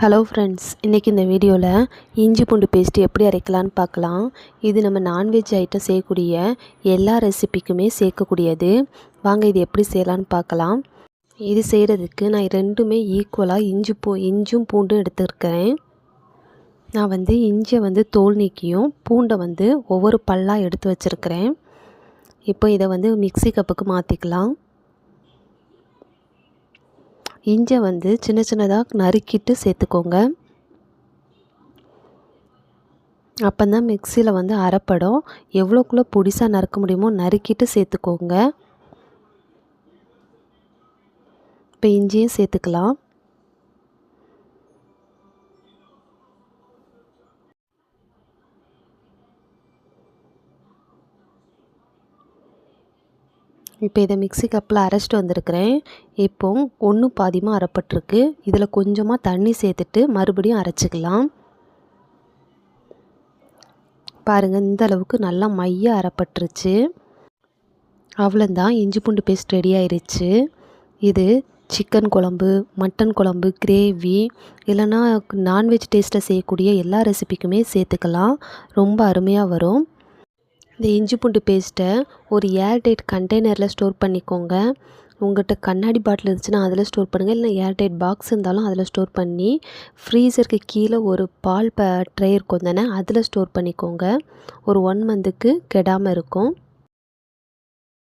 Hello friends இன்றைக்கி இந்த வீடியோவில் இஞ்சி பூண்டு பேஸ்ட்டு எப்படி அரைக்கலான்னு பார்க்கலாம். இது நம்ம நான்வெஜ் ஐட்டம் செய்யக்கூடிய எல்லா ரெசிபிக்குமே சேர்க்கக்கூடியது. வாங்க இது எப்படி செய்யலான்னு பார்க்கலாம். இது செய்கிறதுக்கு நான் ரெண்டுமே ஈக்குவலாக இஞ்சி பூ இஞ்சும் பூண்டும் எடுத்துருக்கிறேன். நான் வந்து இஞ்சியை வந்து தோல் நீக்கியும் பூண்டை வந்து ஒவ்வொரு பல்லாக எடுத்து வச்சுருக்கிறேன். இப்போ இதை வந்து மிக்சி கப்புக்கு மாற்றிக்கலாம் இஞ்சை வந்து சின்ன சின்னதாக நறுக்கிட்டு சேர்த்துக்கோங்க. அப்போ தான் மிக்சியில் வந்து அரைப்படும். எவ்வளோக்குள்ளே பொடிசாக நறுக்க முடியுமோ நறுக்கிட்டு சேர்த்துக்கோங்க. இப்போ இஞ்சியும் சேர்த்துக்கலாம். இப்போ இதை மிக்சி கப்பில் அரைச்சிட்டு வந்திருக்கிறேன். இப்போ ஒன்று பாதியமாக அரைப்பட்டிருக்கு. இதில் கொஞ்சமாக தண்ணி சேர்த்துட்டு மறுபடியும் அரைச்சிக்கலாம். பாருங்கள் இந்த அளவுக்கு நல்லா மையாக அரைப்பட்டுருச்சு. அவ்வளோந்தான் இஞ்சி பூண்டு பேஸ்ட் ரெடி ஆயிடுச்சு இது சிக்கன் குழம்பு மட்டன் குழம்பு கிரேவி இல்லைன்னா நான்வெஜ் டேஸ்ட்டை செய்யக்கூடிய எல்லா ரெசிபிக்குமே சேர்த்துக்கலாம். ரொம்ப அருமையாக வரும். இந்த இஞ்சி பூண்டு பேஸ்ட்டை ஒரு ஏர்டைட் கண்டெய்னரில் ஸ்டோர் பண்ணிக்கோங்க. உங்கள்கிட்ட கண்ணாடி பாட்டில் இருந்துச்சுன்னா அதில் ஸ்டோர் பண்ணுங்கள் இல்லை ஏர்டைட் பாக்ஸ் இருந்தாலும் அதில் ஸ்டோர் பண்ணி ஃப்ரீசருக்கு கீழே ஒரு பால் ப ட்ரே இருக்கும் தானே அதில் ஸ்டோர் பண்ணிக்கோங்க. ஒரு ஒன் மந்த்துக்கு கெடாமல் இருக்கும்.